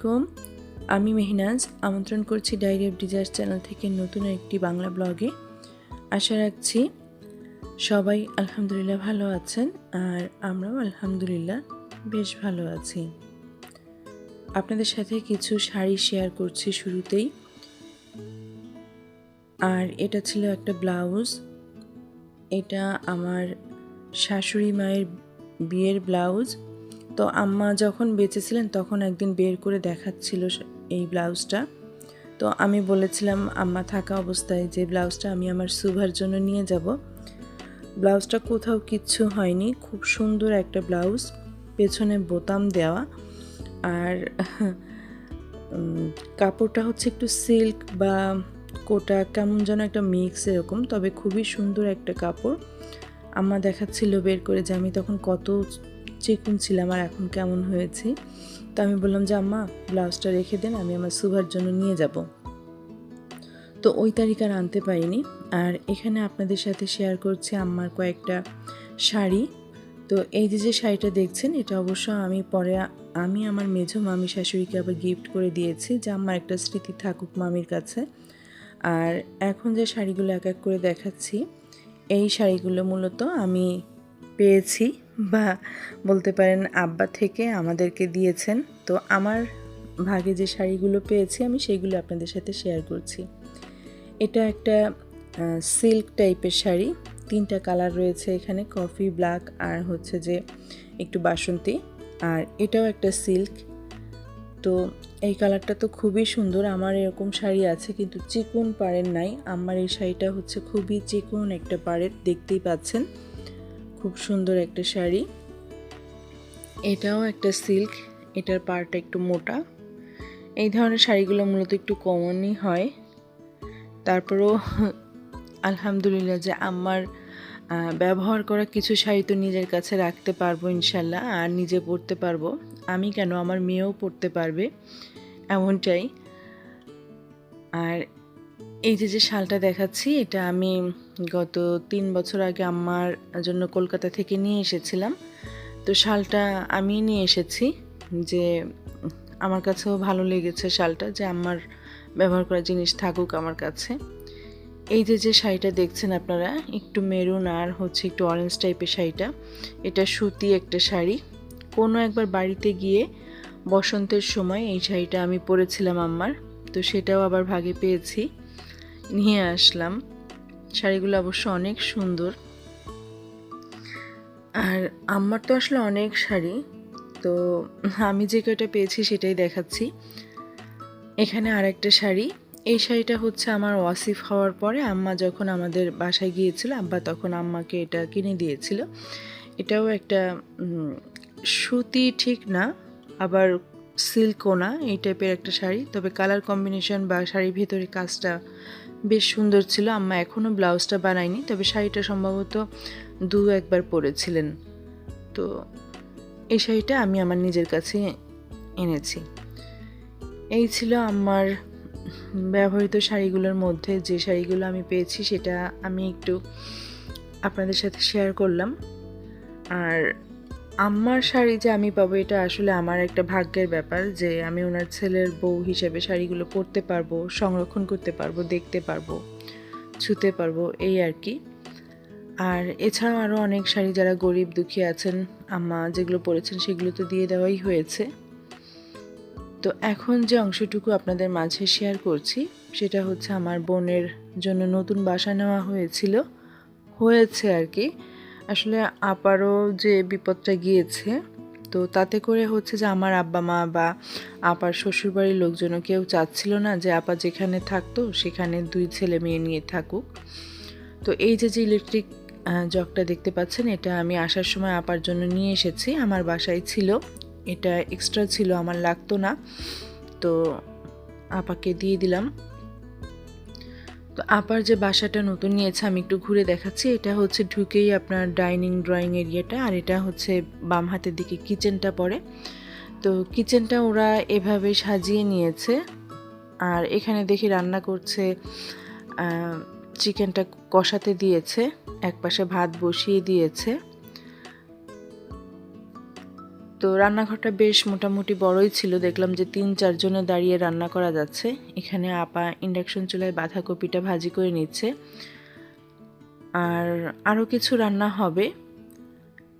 আলাইকুম, আমি মেহনাজ। আমন্ত্রণ করছি ডায়েরি অফ ডিজায়ার চ্যানেল থেকে নতুন একটি বাংলা ব্লগে। আশা রাখছি সবাই আলহামদুলিল্লাহ ভালো আছেন আর আমরাও আলহামদুলিল্লাহ বেশ ভালো আছি। আপনাদের সাথে কিছু শাড়ি শেয়ার করছি শুরুতেই। আর এটা ছিল একটা ব্লাউজ। এটা আমার শাশুড়ি মায়ের বিয়ের ব্লাউজ। তো আম্মা যখন বেঁচেছিলেন তখন একদিন বের করে দেখাচ্ছিল এই ব্লাউজটা। তো আমি বলেছিলাম, আম্মা থাকা অবস্থায় যে ব্লাউজটা আমি আমার সুভার জন্য নিয়ে যাব। ব্লাউজটা কোথাও কিচ্ছু হয়নি। খুব সুন্দর একটা ব্লাউজ, পেছনে বোতাম দেওয়া। আর কাপড়টা হচ্ছে একটু সিল্ক বা কোটা, কেমন যেন একটা মিক্স এরকম, তবে খুবই সুন্দর একটা কাপড়। আম্মা দেখাচ্ছিল বের করে যে আমি তখন কত চিকুন ছিলাম আর এখন কেমন হয়েছি। তো আমি বললাম যে, আম্মা, ব্লাউজটা রেখে দেন, আমি আমার সুভার জন্য নিয়ে যাব। তো ওই তারিখ আর আনতে পারিনি। আর এখানে আপনাদের সাথে শেয়ার করছি আম্মার কয়েকটা শাড়ি। তো এই যে যে শাড়িটা দেখছেন, এটা অবশ্য আমি পরে আমি আমার মেঝো মামি শাশুড়িকে আবার গিফট করে দিয়েছি, যে আমার একটা স্মৃতি থাকুক মামির কাছে। আর এখন যে শাড়িগুলো এক এক করে দেখাচ্ছি, এই শাড়িগুলো মূলত আমি পেয়েছি। বা বলতে পারেন আব্বা থেকে আমাদেরকে দিয়েছেন। তো আমার ভাগে যে শাড়িগুলো পেয়েছি, আমি সেইগুলো আপনাদের সাথে শেয়ার করছি। এটা একটা সিল্ক টাইপের শাড়ি। তিনটা কালার রয়েছে এখানে কফি ব্ল্যাক আর হচ্ছে যে একটু বাসন্তী। আর এটাও একটা সিল্ক তো এই কালারটা তো খুবই সুন্দর, আমার এরকম শাড়ি আছে কিন্তু চিকুন পাড়ের নাই। আমার এই শাড়িটা হচ্ছে খুবই চিকুন একটা পাড়ের, দেখতেই পাচ্ছেন। খুব সুন্দর একটা শাড়ি। এটাও একটা সিল্ক, এটার পাড়টা একটু মোটা। এই ধরনের শাড়িগুলো মূলত একটু কমনই হয়। তারপরেও আলহামদুলিল্লাহ যে আমার ব্যবহার করা কিছু শাড়ি তো নিজের কাছে রাখতে পারব ইনশাল্লাহ, আর নিজে পরতে পারব। আমি কেন? আমার মেয়েও পরতে পারবে, এমনটাই। আর এই যে যে শালটা দেখাচ্ছি, এটা আমি গত তিন বছর আগে আমার জন্য কলকাতা থেকে নিয়ে এসেছিলাম। তো শালটা আমি নিয়ে এসেছি যে, আমার কাছেও ভালো লেগেছে শালটা, যে আমার ব্যবহার করা জিনিস থাকুক আমার কাছে। এই যে যে শাড়িটা দেখছেন আপনারা, একটু মেরুন আর হচ্ছে একটু অরেঞ্জ টাইপের শাড়িটা, এটা সুতি একটা শাড়ি। কোনো একবার বাড়িতে গিয়ে বসন্তের সময় এই শাড়িটা আমি পরেছিলাম আমার তো সেটাও আবার ভাগে পেয়েছি। নিয়ে আসলাম। শাড়িগুলো অবশ্য অনেক সুন্দর। আর আমার তো আসলে অনেক শাড়ি, তো আমি যে কয়টা পেয়েছি সেটাই দেখাচ্ছি। এখানে আর একটা শাড়ি, এই শাড়িটা হচ্ছে আমার ওয়াসিফ হওয়ার পরে আম্মা যখন আমাদের বাসায় গিয়েছিল, আব্বা তখন আম্মাকে এটা কিনে দিয়েছিল। এটাও একটা সুতি ঠিক না, আবার সিল্কও না, এই টাইপের একটা শাড়ি। তবে কালার কম্বিনেশন বা শাড়ির ভিতরে কাজটা বেশ সুন্দর ছিল। আম্মা এখনও ব্লাউজটা বানায়নি, তবে শাড়িটা সম্ভবত দু একবার পরেছিলেন। তো এই শাড়িটা আমি আমার নিজের কাছে এনেছি। এই ছিল আমার ব্যবহৃত শাড়িগুলোর মধ্যে যে শাড়িগুলো আমি পেয়েছি, সেটা আমি একটু আপনাদের সাথে শেয়ার করলাম। আর আমার শাড়ি যে আমি পাবো, এটা আসলে আমার একটা ভাগ্যের ব্যাপার যে আমি ওনার ছেলের বউ হিসেবে শাড়িগুলো পরতে পারব, সংরক্ষণ করতে পারব, দেখতে পারব, ছুতে পারব, এই আর কি। আর এছাড়াও আরও অনেক শাড়ি যারা গরিব দুঃখী আছেন, আম্মা যেগুলো পরেছেন সেগুলো তো দিয়ে দেওয়াই হয়েছে। তো এখন যে অংশটুকু আপনাদের মাঝে শেয়ার করছি, সেটা হচ্ছে আমার বোনের জন্য নতুন বাসা নেওয়া হয়েছিল, হয়েছে আর কি। আসলে আপারও যে বিপদটা গিয়েছে, তো তাতে করে হচ্ছে যে আমার আব্বা মা বা আপার শ্বশুরবাড়ির লোকজনও কেউ চাচ্ছিল না যে আপা যেখানে থাকতো সেখানে দুই ছেলে মেয়ে নিয়ে থাকুক। তো এই যে যে ইলেকট্রিক জগটা দেখতে পাচ্ছেন, এটা আমি আসার সময় আপার জন্য নিয়ে এসেছি। আমার বাসায় ছিল। এটা এক্সট্রা ছিল, আমার লাগতো না। তো আপাকে দিয়ে দিলাম। তো আপার যে বাসাটা নতুন নিয়েছে, আমি একটু ঘুরে দেখাচ্ছি। এটা হচ্ছে ঢুকেই আপনার ডাইনিং, ড্রয়িং এরিয়াটা, আর এটা হচ্ছে বাম হাতের দিকে কিচেনটা পড়ে। তো কিচেনটা ওরা এভাবে সাজিয়ে নিয়েছে। আর এখানে দেখি রান্না করছে চিকেনটা কষাতে দিয়েছে এক পাশে ভাত বসিয়ে দিয়েছে। তো রান্নাঘরটা বেশ মোটামুটি বড়ই ছিল। দেখলাম যে তিন চারজনে দাঁড়িয়ে রান্না করা যাচ্ছে। এখানে আপা ইন্ডাকশন চুলায় বাঁধাকপিটা ভাজি করে নিচ্ছে। আর আরও কিছু রান্না হবে।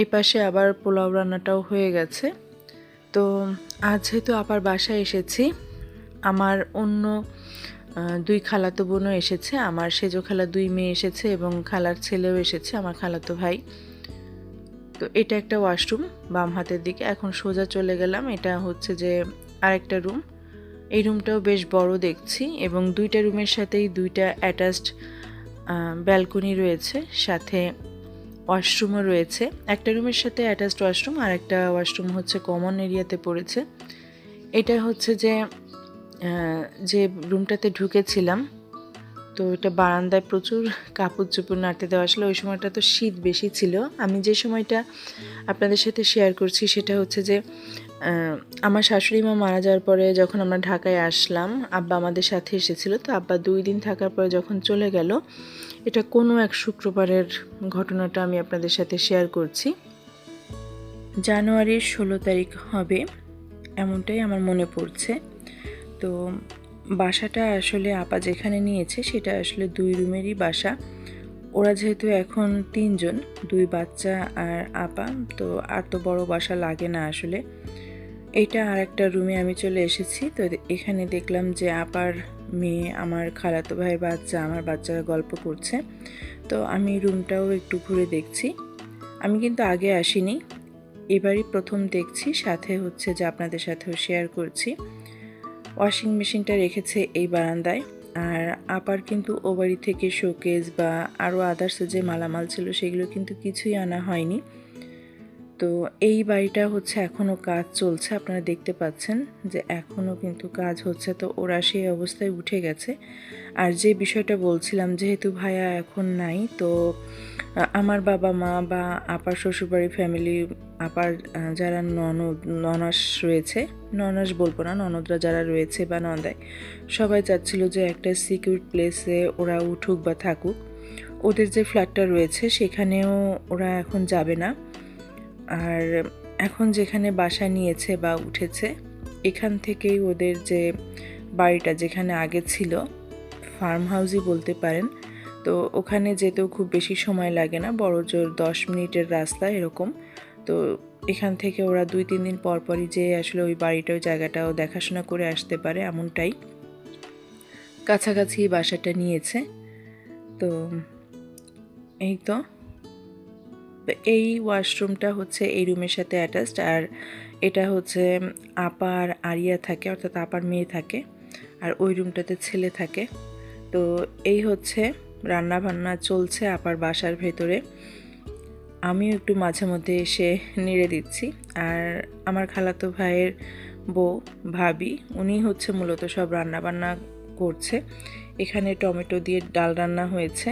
এই পাশে আবার পোলাও রান্নাটাও হয়ে গেছে। তো আজ যেহেতু আপার বাসায় এসেছি, আমার অন্য দুই খালাতো বোনও এসেছে। আমার সেজো খালা দুই মেয়ে এসেছে এবং খালার ছেলেও এসেছে, আমার খালাতো ভাই। তো এটা একটা ওয়াশরুম বাম হাতের দিকে। এখন সোজা চলে গেলাম। এটা হচ্ছে যে আরেকটা রুম। এই রুমটাও বেশ বড় দেখছি এবং দুইটা রুমের সাথেই দুইটা অ্যাটাচড ব্যালকনি রয়েছে, সাথে ওয়াশরুমও রয়েছে। একটা রুমের সাথে অ্যাটাচড ওয়াশরুম আর একটা ওয়াশরুম হচ্ছে কমন এরিয়াতে পড়েছে। এটা হচ্ছে যে যে রুমটাতে ঢুকেছিলাম তো এটা বারান্দায় প্রচুর কাপড় চোপড় নাড়তে দেওয়া আসলে ওই সময়টা তো শীত বেশি ছিল। আমি যে সময়টা আপনাদের সাথে শেয়ার করছি সেটা হচ্ছে যে আমার শাশুড়ি মা মারা যাওয়ার পরে যখন আমরা ঢাকায় আসলাম, আব্বা আমাদের সাথে এসেছিল। তো আব্বা দুই দিন থাকার পরে যখন চলে গেল, এটা কোনো এক শুক্রবারের ঘটনাটা আমি আপনাদের সাথে শেয়ার করছি। জানুয়ারির ষোলো তারিখ হবে, এমনটাই আমার মনে পড়ছে। তো বাসাটা আসলে আপা যেখানে নিয়েছে সেটা আসলে দুই রুমেরই বাসা। ওরা যেহেতু এখন তিনজন, দুই বাচ্চা আর আপা, তো আর তো বড় বাসা লাগে না আসলে। এটা আর একটা রুমে আমি চলে এসেছি, তো এখানে দেখলাম যে আপার মেয়ে আমার খালাতো ভাইয়ের বাচ্চা, আমার বাচ্চারা গল্প করছে। তো আমি রুমটাও একটু ঘুরে দেখছি। আমি কিন্তু আগে আসিনি, এবারই প্রথম দেখছি, সাথে হচ্ছে যে আপনাদের সাথেও শেয়ার করছি। ওয়াশিং মেশিনটা রেখেছে এই বারান্দায়। আর আপার কিন্তু ও বাড়ি থেকে শোকেস বা আরও আদার্স যে মালামাল ছিল, সেগুলো কিন্তু কিছুই আনা হয়নি। তো এই বাড়িটা হচ্ছে এখনও কাজ চলছে। আপনারা দেখতে পাচ্ছেন যে এখনও কিন্তু কাজ হচ্ছে। তো ওরা সেই অবস্থায় উঠে গেছে। আর যে বিষয়টা বলছিলাম, যেহেতু ভাইয়া এখন নাই, তো আমার বাবা মা বা আপার শ্বশুরবাড়ি ফ্যামিলি আপার যারা ননদ, ননাস রয়েছে, ননাস বলব না, ননদরা যারা রয়েছে বা নন্দায় সবাই চাচ্ছিল যে একটা সিকিউর প্লেসে ওরা উঠুক বা থাকুক। ওদের যে ফ্ল্যাটটা রয়েছে, সেখানেও ওরা এখন যাবে না। আর এখন যেখানে বাসা নিয়েছে বা উঠেছে, এখান থেকেই ওদের যে বাড়িটা যেখানে আগে ছিল ফার্ম হাউসই বলতে পারেন, তো ওখানে যেতেও খুব বেশি সময় লাগে না, বড় জোর দশ মিনিটের রাস্তা এরকম। তো এখান থেকে ওরা দুই, তিন দিন পর পরই যে আসলে ওই বাড়িটা, ওই জায়গাটাও দেখাশোনা করে আসতে পারে এমনটাই। কাছাকাছি বাসাটা নিয়েছে। তো, এই তো। তো এই ওয়াশরুমটা হচ্ছে এই রুমের সাথে অ্যাটাচড আর এটা হচ্ছে আপার আরিয়া থাকে, অর্থাৎ আপার মেয়ে থাকে, আর ওই রুমটাতে ছেলে থাকে। তো এই হচ্ছে রান্না বান্না চলছে আপার বাসার ভেতরে। আমিও একটু মাঝে মধ্যে এসে নেড়ে দিচ্ছি। আর আমার খালাতো ভাইয়ের বউ, ভাবি, উনি হচ্ছে মূলত সব রান্না বান্না করছে। এখানে টমেটো দিয়ে ডাল রান্না হয়েছে।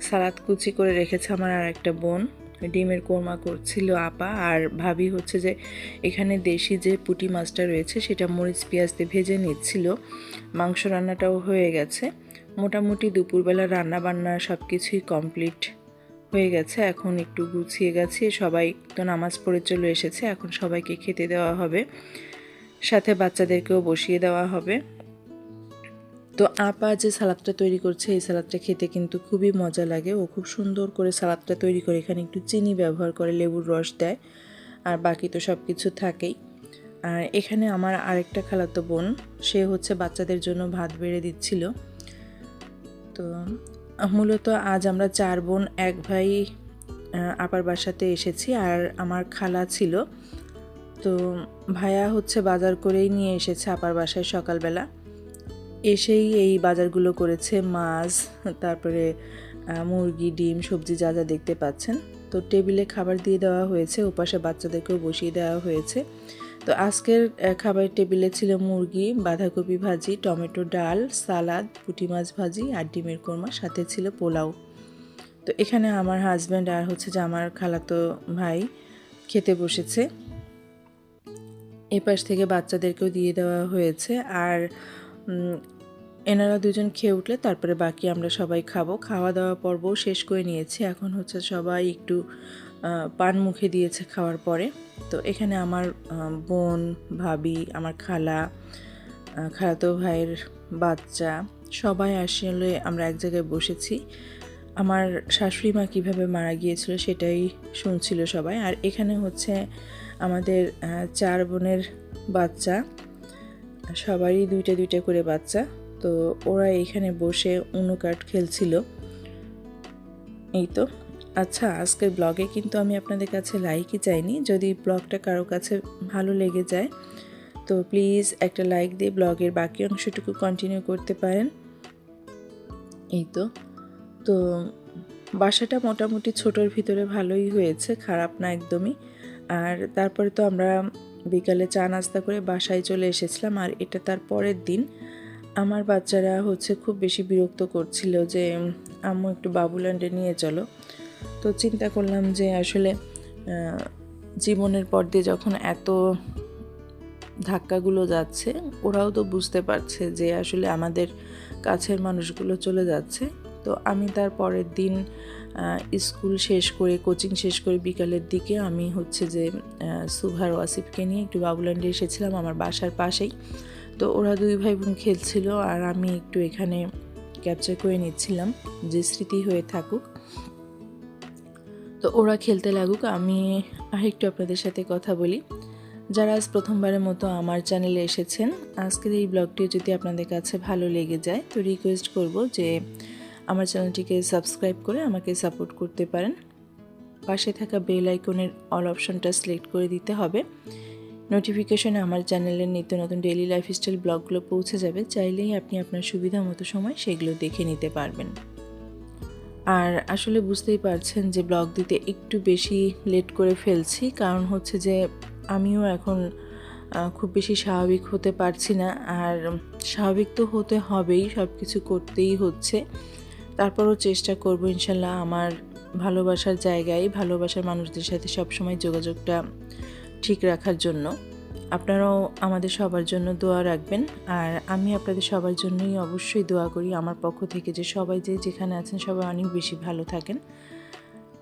সালাদ কুচি করে রেখেছে আমার আর একটা বোন। ডিমের কোরমা করছিল আপা আর ভাবি হচ্ছে যে এখানে দেশি যে পুঁটি মাছটা রয়েছে সেটা মরিচ, পেঁয়াজ দিয়ে ভেজে নিচ্ছিল। মাংস রান্নাটাও হয়ে গেছে। মোটামুটি দুপুরবেলা রান্না বান্না সব কিছুই কমপ্লিট হয়ে গেছে। এখন একটু গুছিয়ে গেছে। সবাই তো নামাজ পড়ে চলে এসেছে। এখন সবাইকে খেতে দেওয়া হবে। সাথে বাচ্চাদেরকেও বসিয়ে দেওয়া হবে। তো আপা যে সালাদটা তৈরি করছে, এই সালাদটা খেতে কিন্তু খুবই মজা লাগে। ও খুব সুন্দর করে সালাদটা তৈরি করে এখানে একটু চিনি ব্যবহার করে, লেবুর রস দেয়। আর বাকি তো সব কিছু থাকেই। আর এখানে আমার আরেকটা খালাতো বোন, সে হচ্ছে বাচ্চাদের জন্য ভাত বেড়ে দিচ্ছিল। তো মূলত আজ আমরা চার বোন, এক ভাই আপার বাসাতে এসেছি আর আমার খালা ছিল। তো ভাইয়া হচ্ছে বাজার করেই নিয়ে এসেছে আপার বাসায় সকালবেলা। এসেই এই বাজারগুলো করেছে মাছ তারপরে মুরগি ডিম সবজি যা যা দেখতে পাচ্ছেন। তো টেবিলে খাবার দিয়ে দেওয়া হয়েছে ওপাশে বাচ্চাদেরকেও বসিয়ে দেওয়া হয়েছে। তো আজকের আহ, খাবারের টেবিলে ছিল মুরগি বাঁধাকপি ভাজি টমেটো ডাল সালাদ পুঁটি মাছ ভাজি আর ডিমের কোরমা সাথে ছিল পোলাও। তো এখানে আমার হাজব্যান্ড আর হচ্ছে যে আমার খালাতো ভাই খেতে বসেছে। এপাশ থেকে বাচ্চাদেরকেও দিয়ে দেওয়া হয়েছে আর এনারা দুজন খেয়ে উঠলে তারপরে বাকি আমরা সবাই খাব। খাওয়া দাওয়া পর্বও শেষ করে নিয়েছি। এখন হচ্ছে সবাই একটু পান মুখে দিয়েছে খাওয়ার পরে। তো এখানে আমার বোন, ভাবি, আমার খালা খালাতো ভাইয়ের বাচ্চা, সবাই আসলে আমরা এক জায়গায় বসেছি। আমার শাশুড়ি মা কীভাবে মারা গিয়েছিল সেটাই শুনছিল সবাই। আর এখানে হচ্ছে আমাদের চার বোনের বাচ্চা, সবারই দুইটা দুইটা করে বাচ্চা। তো ওরা এখানে বসে উনো কার্ড খেলছিল। এই তো। আচ্ছা আজকের ব্লগে কিন্তু আমি আপনাদের কাছে লাইকই চাইনি। যদি ব্লগটা কারও কাছে ভালো লেগে যায়, তো প্লিজ একটা লাইক দিয়ে ব্লগের বাকি অংশটুকু কন্টিনিউ করতে পারেন। এই তো। তো বাসাটা মোটামুটি ছোটোর ভিতরে ভালোই হয়েছে, খারাপ না একদমই। আর তারপরে তো আমরা বিকালে চা নাস্তা করে বাসায় চলে এসেছিলাম, আর এটা তার পরের দিন। আমার বাচ্চারা হচ্ছে খুব বেশি বিরক্ত করছিল যে, আম্মু একটু বাবুল্যান্ডে নিয়ে চলো। তো চিন্তা করলাম যে আসলে জীবনের পর দিয়ে যখন এত ধাক্কাগুলো যাচ্ছে, ওরাও তো বুঝতে পারছে যে আসলে আমাদের কাছের মানুষগুলো চলে যাচ্ছে। তো আমি তার পরের দিন স্কুল শেষ করে, কোচিং শেষ করে বিকালের দিকে আমি হচ্ছে যে সুভার ওয়াসিফকে নিয়ে একটু বাবুল্যান্ডে এসেছিলাম আমার বাসার পাশেই। তো ওরা দুই ভাই বোন খেলছিল আর আমি একটু এখানে ক্যাপচার করে নিচ্ছিলাম যে স্মৃতি হয়ে থাকুক। তো ওরা খেলতে লাগুক, আমি আরেকটু আপনাদের সাথে কথা বলি। যারা আজ প্রথমবারের মতো আমার চ্যানেলে এসেছেন, আজকের এই ব্লগটি যদি আপনাদের কাছে ভালো লেগে যায়, তো রিকোয়েস্ট করব যে আমার চ্যানেলটিকে সাবস্ক্রাইব করে আমাকে সাপোর্ট করতে পারেন। পাশে থাকা বেল আইকনের অল অপশনটা সিলেক্ট করে দিতে হবে। নোটিফিকেশনে আমার চ্যানেলের নিত্য নতুন ডেইলি লাইফস্টাইল ব্লগগুলো পৌঁছে যাবে, চাইলেই আপনি আপনার সুবিধা মতো সময় সেগুলো দেখে নিতে পারবেন। আর আসলে বুঝতেই পারছেন যে ব্লগ দিতে একটু বেশি লেট করে ফেলছি, কারণ হচ্ছে যে আমিও এখন খুব বেশি স্বাভাবিক হতে পারছি না। আর স্বাভাবিক তো হতে হবেই সব কিছু করতেই হচ্ছে। তারপরও চেষ্টা করব ইনশাল্লাহ আমার ভালোবাসার জায়গায়, ভালোবাসার মানুষদের সাথে সবসময় যোগাযোগটা ঠিক রাখার জন্য। আপনারাও আমাদের সবার জন্য দোয়া রাখবেন। আর আমি আপনাদের সবার জন্যই অবশ্যই দোয়া করি আমার পক্ষ থেকে যে সবাই যে যেখানে আছেন সবাই অনেক বেশি ভালো থাকেন।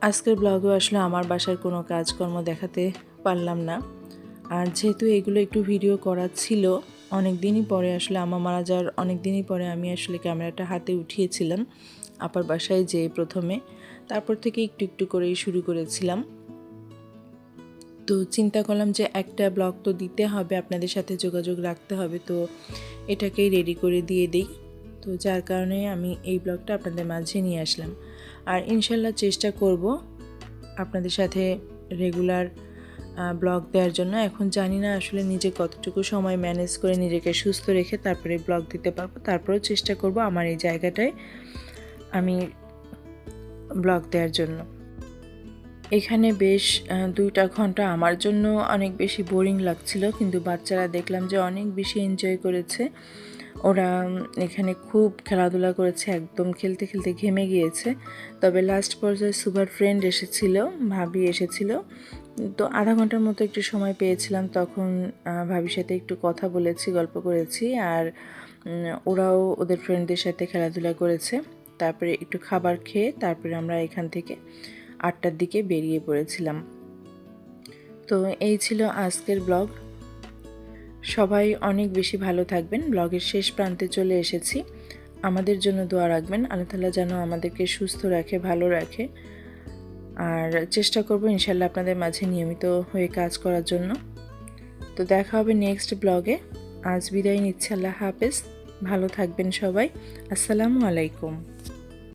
আজকের ব্লগেও আসলে আমার বাসার কোনো কাজকর্ম দেখাতে পারলাম না। আর যেহেতু এগুলো একটু ভিডিও করা ছিল, অনেক দিনই পরে আসলে আমার মারা যাওয়ার অনেক দিনই পরে আমি আসলে ক্যামেরাটা হাতে উঠিয়েছিলাম, আপার বাসায় যেয়ে প্রথমে। তারপর থেকে একটু একটু করেই শুরু করেছিলাম। তো চিন্তা করলাম যে একটা ব্লগ তো দিতে হবে, আপনাদের সাথে যোগাযোগ রাখতে হবে, তো এটাকেই রেডি করে দিয়ে দিই। তো যার কারণে আমি এই ব্লগটা আপনাদের মাঝে নিয়ে আসলাম। আর ইনশাল্লাহ চেষ্টা করব আপনাদের সাথে রেগুলার ব্লগ দেওয়ার জন্য। এখন জানি না আসলে নিজে কতটুকু সময় ম্যানেজ করে নিজেকে সুস্থ রেখে তারপরে ব্লগ দিতে পারব। তারপরেও চেষ্টা করব আমার এই জায়গাটায় আমি ব্লগ দেওয়ার জন্য। এখানে বেশ দুইটা ঘণ্টা আমার জন্য অনেক বেশি বোরিং লাগছিল, কিন্তু বাচ্চারা দেখলাম যে অনেক বেশি এনজয় করেছে। ওরা এখানে খুব খেলাধুলা করেছে, একদম খেলতে খেলতে ঘেমে গিয়েছে। তবে লাস্ট পর্যায়ে সুপার ফ্রেন্ড এসেছিল, ভাবি এসেছিল। তো আধা ঘণ্টার মতো একটু সময় পেয়েছিলাম, তখন ভাবির সাথে একটু কথা বলেছি, গল্প করেছি আর ওরাও ওদের ফ্রেন্ডদের সাথে খেলাধুলা করেছে। তারপরে একটু খাবার খেয়ে, তারপরে আমরা এখান থেকে আটটার দিকে বেরিয়ে পড়েছিলাম। তো এই ছিল আজকের ব্লগ। সবাই অনেক বেশি ভালো থাকবেন। ব্লগের শেষ প্রান্তে চলে এসেছি। আমাদের জন্য দোয়া রাখবেন। আল্লাহ তালা যেন আমাদেরকে সুস্থ রাখে, ভালো রাখে। আর চেষ্টা করব ইনশাল্লাহ আপনাদের মাঝে নিয়মিত হয়ে কাজ করার জন্য। তো দেখা হবে নেক্সট ব্লগে। আজ বিদায় নিচ্ছে। আল্লাহ হাফেজ। ভালো থাকবেন সবাই। আসসালামু আলাইকুম।